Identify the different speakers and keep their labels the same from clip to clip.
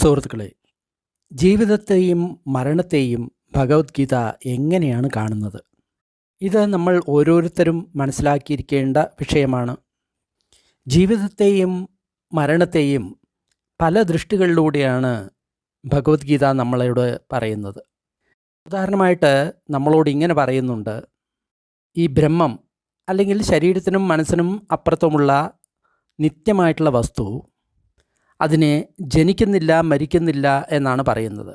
Speaker 1: സുഹൃത്തുക്കളെ ജീവിതത്തെയും മരണത്തെയും ഭഗവത്ഗീത എങ്ങനെയാണ് കാണുന്നത്? ഇത് നമ്മൾ ഓരോരുത്തരും മനസ്സിലാക്കിയിരിക്കേണ്ട വിഷയമാണ്. ജീവിതത്തെയും മരണത്തെയും പല ദൃഷ്ടികളിലൂടെയാണ് ഭഗവത്ഗീത നമ്മളോട് പറയുന്നത്. ഉദാഹരണമായിട്ട് നമ്മളോട് ഇങ്ങനെ പറയുന്നുണ്ട് ഈ ബ്രഹ്മം അല്ലെങ്കിൽ ശരീരത്തിനും മനസ്സിനും അപ്പുറത്തുമുള്ള നിത്യമായിട്ടുള്ള വസ്തു അതിനെ ജനിക്കുന്നില്ല മരിക്കുന്നില്ല എന്നാണ് പറയുന്നത്.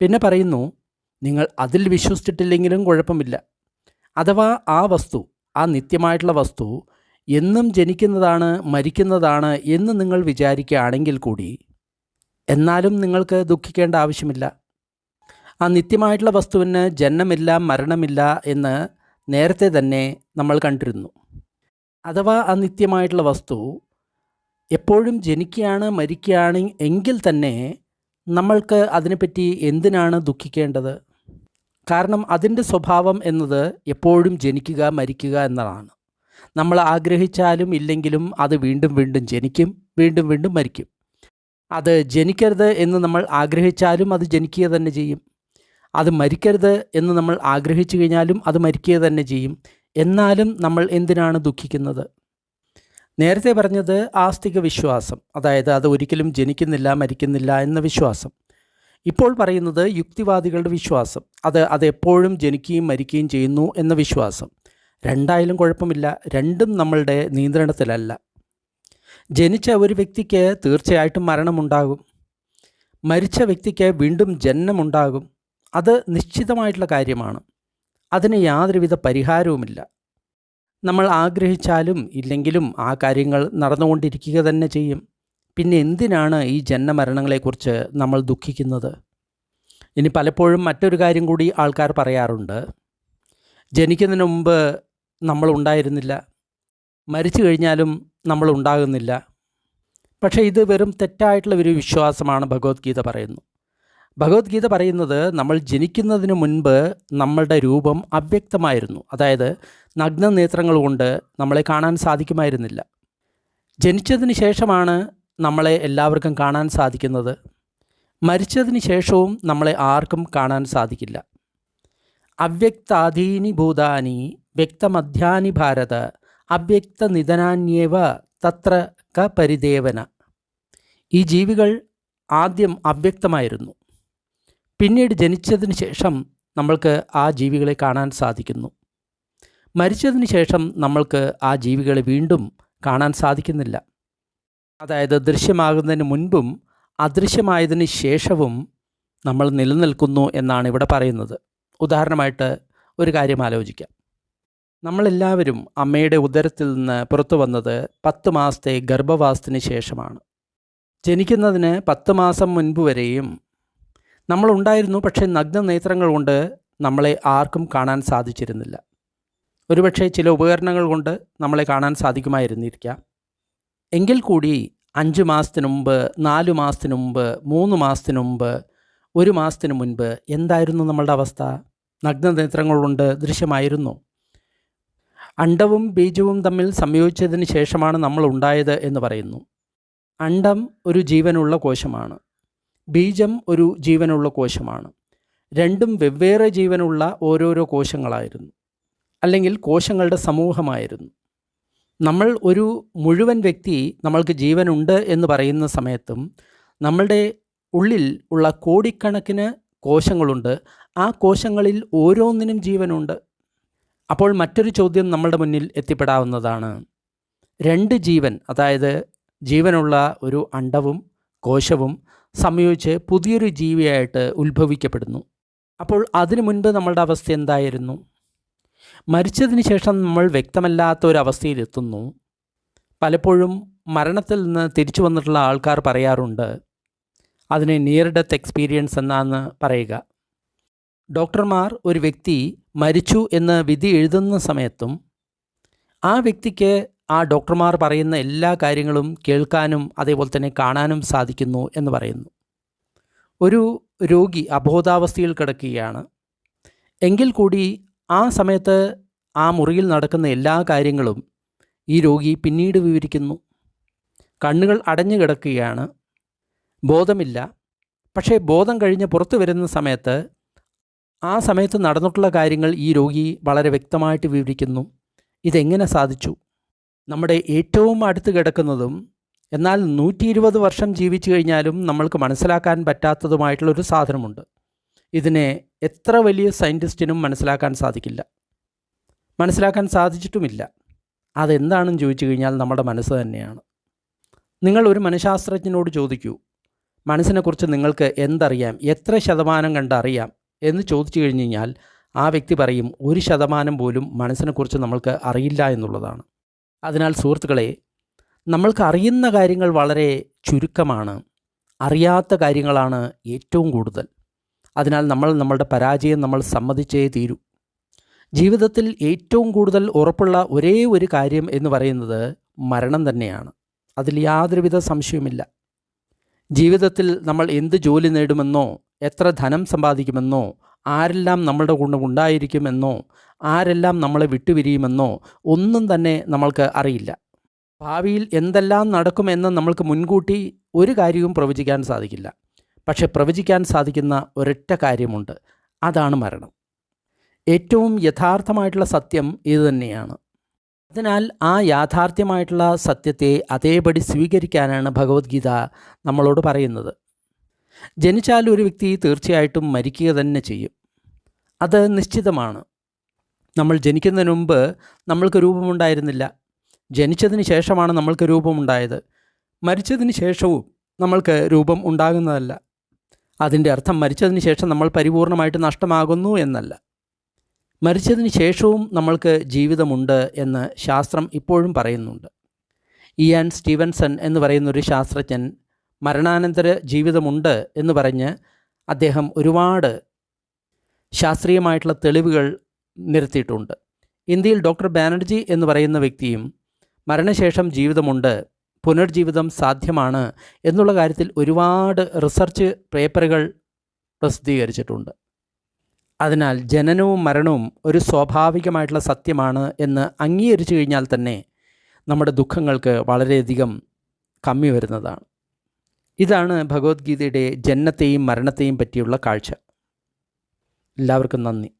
Speaker 1: പിന്നെ പറയുന്നു നിങ്ങൾ അതിൽ വിശ്വസിച്ചിട്ടില്ലെങ്കിലും കുഴപ്പമില്ല. അഥവാ ആ വസ്തു ആ നിത്യമായിട്ടുള്ള വസ്തു എന്നും ജനിക്കുന്നതാണ് മരിക്കുന്നതാണ് എന്ന് നിങ്ങൾ വിചാരിക്കുകയാണെങ്കിൽ കൂടി എന്നാലും നിങ്ങൾക്ക് ദുഃഖിക്കേണ്ട ആവശ്യമില്ല. ആ നിത്യമായിട്ടുള്ള വസ്തുവിന് ജന്മമില്ല മരണമില്ല എന്ന് നേരത്തെ തന്നെ നമ്മൾ കണ്ടിരുന്നു. അഥവാ ആ നിത്യമായിട്ടുള്ള വസ്തു എപ്പോഴും ജനിക്കുകയാണ് മരിക്കുകയാണ് എങ്കിൽ തന്നെ നമ്മൾക്ക് അതിനെപ്പറ്റി എന്തിനാണ് ദുഃഖിക്കേണ്ടത്? കാരണം അതിന്റെ സ്വഭാവം എന്നത് എപ്പോഴും ജനിക്കുക മരിക്കുക എന്നതാണ്. നമ്മൾ ആഗ്രഹിച്ചാലും ഇല്ലെങ്കിലും അത് വീണ്ടും വീണ്ടും ജനിക്കും വീണ്ടും വീണ്ടും മരിക്കും. അത് ജനിക്കരുത് എന്ന് നമ്മൾ ആഗ്രഹിച്ചാലും അത് ജനിക്കുക തന്നെ ചെയ്യും. അത് മരിക്കരുത് എന്ന് നമ്മൾ ആഗ്രഹിച്ചു കഴിഞ്ഞാലും അത് മരിക്കുക തന്നെ ചെയ്യും. എന്നാലും നമ്മൾ എന്തിനാണ് ദുഃഖിക്കുന്നത്? നേരത്തെ പറഞ്ഞത് ആസ്തിക വിശ്വാസം. അതായത് അത് ഒരിക്കലും ജനിക്കുന്നില്ല മരിക്കുന്നില്ല എന്ന വിശ്വാസം. ഇപ്പോൾ പറയുന്നത് യുക്തിവാദികളുടെ വിശ്വാസം. അത് അത് എപ്പോഴും ജനിക്കുകയും മരിക്കുകയും ചെയ്യുന്നു എന്ന വിശ്വാസം. രണ്ടായാലും കുഴപ്പമില്ല. രണ്ടും നമ്മളുടെ നിയന്ത്രണത്തിലല്ല. ജനിച്ച ഒരു വ്യക്തിക്ക് തീർച്ചയായിട്ടും മരണമുണ്ടാകും. മരിച്ച വ്യക്തിക്ക് വീണ്ടും ജനനമുണ്ടാകും. അത് നിശ്ചിതമായിട്ടുള്ള കാര്യമാണ്. അതിന് യാതൊരുവിധ പരിഹാരവുമില്ല. നമ്മൾ ആഗ്രഹിച്ചാലും ഇല്ലെങ്കിലും ആ കാര്യങ്ങൾ നടന്നുകൊണ്ടിരിക്കുക തന്നെ ചെയ്യും. പിന്നെ എന്തിനാണ് ഈ ജന്മമരണങ്ങളെക്കുറിച്ച് നമ്മൾ ദുഃഖിക്കുന്നത്? ഇനി പലപ്പോഴും മറ്റൊരു കാര്യം കൂടി ആൾക്കാർ പറയാറുണ്ട്. ജനിക്കുന്നതിന് മുമ്പ് നമ്മൾ ഉണ്ടായിരുന്നില്ല. മരിച്ചു കഴിഞ്ഞാലും നമ്മൾ ഉണ്ടാകുന്നില്ല. പക്ഷേ ഇത് വെറും തെറ്റായിട്ടുള്ള ഒരു വിശ്വാസമാണ് ഭഗവത്ഗീത പറയുന്നു. ഭഗവത്ഗീത പറയുന്നത് നമ്മൾ ജനിക്കുന്നതിന് മുൻപ് നമ്മളുടെ രൂപം അവ്യക്തമായിരുന്നു. അതായത് നഗ്ന നേത്രങ്ങൾ കൊണ്ട് നമ്മളെ കാണാൻ സാധിക്കുമായിരുന്നില്ല. ജനിച്ചതിന് ശേഷമാണ് നമ്മളെ എല്ലാവർക്കും കാണാൻ സാധിക്കുന്നത്. മരിച്ചതിന് ശേഷവും നമ്മളെ ആർക്കും കാണാൻ സാധിക്കില്ല. അവ്യക്താധീനി ഭൂതാനി വ്യക്തമധ്യാനി ഭാരത അവ്യക്ത നിധനാന്യേവ തത്ര ക പരിദേവന. ഈ ജീവികൾ ആദ്യം അവ്യക്തമായിരുന്നു. പിന്നീട് ജനിച്ചതിന് ശേഷം നമ്മൾക്ക് ആ ജീവികളെ കാണാൻ സാധിക്കുന്നു. മരിച്ചതിന് ശേഷം നമ്മൾക്ക് ആ ജീവികളെ വീണ്ടും കാണാൻ സാധിക്കുന്നില്ല. അതായത് ദൃശ്യമാകുന്നതിന് മുൻപും അദൃശ്യമായതിന് ശേഷവും നമ്മൾ നിലനിൽക്കുന്നു എന്നാണ് ഇവിടെ പറയുന്നത്. ഉദാഹരണമായിട്ട് ഒരു കാര്യം ആലോചിക്കാം. നമ്മളെല്ലാവരും അമ്മയുടെ ഉദരത്തിൽ നിന്ന് പുറത്തു വന്നത് പത്ത് മാസത്തെ ഗർഭവാസത്തിന് ശേഷമാണ്. ജനിക്കുന്നതിന് പത്ത് മാസം മുൻപ് വരെയും നമ്മളുണ്ടായിരുന്നു പക്ഷേ നഗ്ന നേത്രങ്ങൾ കൊണ്ട് നമ്മളെ ആർക്കും കാണാൻ സാധിച്ചിരുന്നില്ല. ഒരുപക്ഷെ ചില ഉപകരണങ്ങൾ കൊണ്ട് നമ്മളെ കാണാൻ സാധിക്കുമായിരുന്നിരിക്കാം. എങ്കിൽ കൂടി അഞ്ച് മാസത്തിന് മുമ്പ് നാല് മാസത്തിന് മുമ്പ് മൂന്ന് മാസത്തിന് മുമ്പ് ഒരു മാസത്തിന് മുൻപ് എന്തായിരുന്നു നമ്മളുടെ അവസ്ഥ? നഗ്നനേത്രങ്ങൾ കൊണ്ട് ദൃശ്യമായിരുന്നു. അണ്ടവും ബീജവും തമ്മിൽ സംയോജിച്ചതിന് ശേഷമാണ് നമ്മൾ ഉണ്ടായത് എന്ന് പറയുന്നു. അണ്ടം ഒരു ജീവനുള്ള കോശമാണ്. ബീജം ഒരു ജീവനുള്ള കോശമാണ്. രണ്ടും വെവ്വേറെ ജീവനുള്ള ഓരോരോ കോശങ്ങളായിരുന്നു. അല്ലെങ്കിൽ കോശങ്ങളുടെ സമൂഹമായിരുന്നു. നമ്മൾ ഒരു മുഴുവൻ വ്യക്തി നമ്മൾക്ക് ജീവനുണ്ട് എന്ന് പറയുന്ന സമയത്തും നമ്മളുടെ ഉള്ളിൽ ഉള്ള കോടിക്കണക്കിന് കോശങ്ങളുണ്ട്. ആ കോശങ്ങളിൽ ഓരോന്നിനും ജീവനുണ്ട്. അപ്പോൾ മറ്റൊരു ചോദ്യം നമ്മളുടെ മുന്നിൽ എത്തിപ്പെടാവുന്നതാണ്. രണ്ട് ജീവൻ അതായത് ജീവനുള്ള ഒരു അണ്ടവും കോശവും സംയോജിച്ച് പുതിയൊരു ജീവിയായിട്ട് ഉത്ഭവിക്കപ്പെടുന്നു. അപ്പോൾ അതിനു മുൻപ് നമ്മളുടെ അവസ്ഥ എന്തായിരുന്നു? മരിച്ചതിന് ശേഷം നമ്മൾ വ്യക്തമല്ലാത്ത ഒരു അവസ്ഥയിലെത്തുന്നു പലപ്പോഴും മരണത്തിൽ നിന്ന് തിരിച്ചു വന്നിട്ടുള്ള ആൾക്കാർ പറയാറുണ്ട് അതിനെ നിയർ ഡെത്ത് എക്സ്പീരിയൻസ് എന്നാണ് പറയുക. ഡോക്ടർമാർ ഒരു വ്യക്തി മരിച്ചു എന്ന് വിധി എഴുതുന്ന സമയത്തും ആ വ്യക്തിക്ക് ആ ഡോക്ടർമാർ പറയുന്ന എല്ലാ കാര്യങ്ങളും കേൾക്കാനും അതേപോലെ തന്നെ കാണാനും സാധിക്കുന്നു എന്ന് പറയുന്നു. ഒരു രോഗി അബോധാവസ്ഥയിൽ കിടക്കുകയാണ്. എങ്കിൽ കൂടി ആ സമയത്ത് ആ മുറിയിൽ നടക്കുന്ന എല്ലാ കാര്യങ്ങളും ഈ രോഗി പിന്നീട് വിവരിക്കുന്നു. കണ്ണുകൾ അടഞ്ഞു കിടക്കുകയാണ്. ബോധമില്ല. പക്ഷേ ബോധം കഴിഞ്ഞ് പുറത്തു വരുന്ന സമയത്ത് ആ സമയത്ത് നടന്നിട്ടുള്ള കാര്യങ്ങൾ ഈ രോഗി വളരെ വ്യക്തമായിട്ട് വിവരിക്കുന്നു. ഇതെങ്ങനെ സാധിച്ചു? നമ്മുടെ ഏറ്റവും അടുത്ത് കിടക്കുന്നതും എന്നാൽ നൂറ്റി ഇരുപത് വർഷം ജീവിച്ചു കഴിഞ്ഞാലും നമ്മൾക്ക് മനസ്സിലാക്കാൻ പറ്റാത്തതുമായിട്ടുള്ളൊരു സാധനമുണ്ട്. ഇതിനെ എത്ര വലിയ സയന്റിസ്റ്റിനും മനസ്സിലാക്കാൻ സാധിക്കില്ല. മനസ്സിലാക്കാൻ സാധിച്ചിട്ടുമില്ല. അതെന്താണെന്ന് ചോദിച്ചു കഴിഞ്ഞാൽ നമ്മുടെ മനസ്സ് തന്നെയാണ്. നിങ്ങൾ ഒരു മനഃശാസ്ത്രജ്ഞനോട് ചോദിക്കൂ മനസ്സിനെക്കുറിച്ച് നിങ്ങൾക്ക് എന്തറിയാം? എത്ര ശതമാനം കണ്ടറിയാം എന്ന് ചോദിച്ചു കഴിഞ്ഞ് കഴിഞ്ഞാൽ ആ വ്യക്തി പറയും ഒരു ശതമാനം പോലും മനസ്സിനെക്കുറിച്ച് നമ്മൾക്ക് അറിയില്ല എന്നുള്ളതാണ്. അതിനാൽ സുഹൃത്തുക്കളെ നമ്മൾക്ക് അറിയുന്ന കാര്യങ്ങൾ വളരെ ചുരുക്കമാണ്. അറിയാത്ത കാര്യങ്ങളാണ് ഏറ്റവും കൂടുതൽ. അതിനാൽ നമ്മൾ നമ്മളുടെ പരാജയം നമ്മൾ സമ്മതിച്ചേ തീരൂ. ജീവിതത്തിൽ ഏറ്റവും കൂടുതൽ ഉറപ്പുള്ള ഒരേ ഒരു കാര്യം എന്ന് പറയുന്നത് മരണം തന്നെയാണ്. അതിൽ യാതൊരുവിധ സംശയവുമില്ല. ജീവിതത്തിൽ നമ്മൾ എന്ത് ജോലി നേടുമെന്നോ എത്ര ധനം സമ്പാദിക്കുമെന്നോ ആരെല്ലാം നമ്മളുടെ കൂടെ ഉണ്ടായിരിക്കുമെന്നോ ആരെല്ലാം നമ്മളെ വിട്ടുപിരിയുമെന്നോ ഒന്നും തന്നെ നമ്മൾക്ക് അറിയില്ല. ഭാവിയിൽ എന്തെല്ലാം നടക്കുമെന്ന് നമ്മൾക്ക് മുൻകൂട്ടി ഒരു കാര്യവും പ്രവചിക്കാൻ സാധിക്കില്ല. പക്ഷെ പ്രവചിക്കാൻ സാധിക്കുന്ന ഒരൊറ്റ കാര്യമുണ്ട്. അതാണ് മരണം. ഏറ്റവും യഥാർത്ഥമായിട്ടുള്ള സത്യം ഇതുതന്നെയാണ് അതിനാൽ ആ യാഥാർത്ഥ്യമായിട്ടുള്ള സത്യത്തെ അതേപടി സ്വീകരിക്കാനാണ് ഭഗവത്ഗീത നമ്മളോട് പറയുന്നത്. ജനിച്ചാൽ ഒരു വ്യക്തി തീർച്ചയായിട്ടും മരിക്കുക തന്നെ ചെയ്യും. അത് നിശ്ചിതമാണ്. നമ്മൾ ജനിക്കുന്നതിന് മുമ്പ് നമ്മൾക്ക് രൂപമുണ്ടായിരുന്നില്ല. ജനിച്ചതിന് ശേഷമാണ് നമ്മൾക്ക് രൂപമുണ്ടായത്. മരിച്ചതിന് ശേഷവും നമ്മൾക്ക് രൂപം ഉണ്ടാകുന്നതല്ല. അതിന്റെ അർത്ഥം മരിച്ചതിന് ശേഷം നമ്മൾ പരിപൂർണമായിട്ട് നഷ്ടമാകുന്നു എന്നല്ല. മരിച്ചതിന് ശേഷവും നമ്മൾക്ക് ജീവിതമുണ്ട് എന്ന് ശാസ്ത്രം ഇപ്പോഴും പറയുന്നുണ്ട്. ഇയാൻ സ്റ്റീവൻസൺ എന്ന് പറയുന്നൊരു ശാസ്ത്രജ്ഞൻ മരണാനന്തര ജീവിതമുണ്ട് എന്ന് പറഞ്ഞ് അദ്ദേഹം ഒരുപാട് ശാസ്ത്രീയമായിട്ടുള്ള തെളിവുകൾ നിരത്തിയിട്ടുണ്ട് ഇന്ത്യയിൽ ഡോക്ടർ ബാനർജി എന്ന് പറയുന്ന വ്യക്തിയും മരണശേഷം ജീവിതമുണ്ട് പുനർജീവിതം സാധ്യമാണ് എന്നുള്ള കാര്യത്തിൽ ഒരുപാട് റിസർച്ച് പേപ്പറുകൾ പ്രസിദ്ധീകരിച്ചിട്ടുണ്ട്. അതിനാൽ ജനനവും മരണവും ഒരു സ്വാഭാവികമായിട്ടുള്ള സത്യമാണ് എന്ന് അംഗീകരിച്ചു കഴിഞ്ഞാൽ തന്നെ നമ്മുടെ ദുഃഖങ്ങൾക്ക് വളരെയധികം കമ്മി വരുന്നതാണ്. ഇതാണ് ഭഗവത്ഗീതയുടെ ജനനത്തെയും മരണത്തെയും പറ്റിയുള്ള കാഴ്ച. എല്ലാവർക്കും നന്ദി.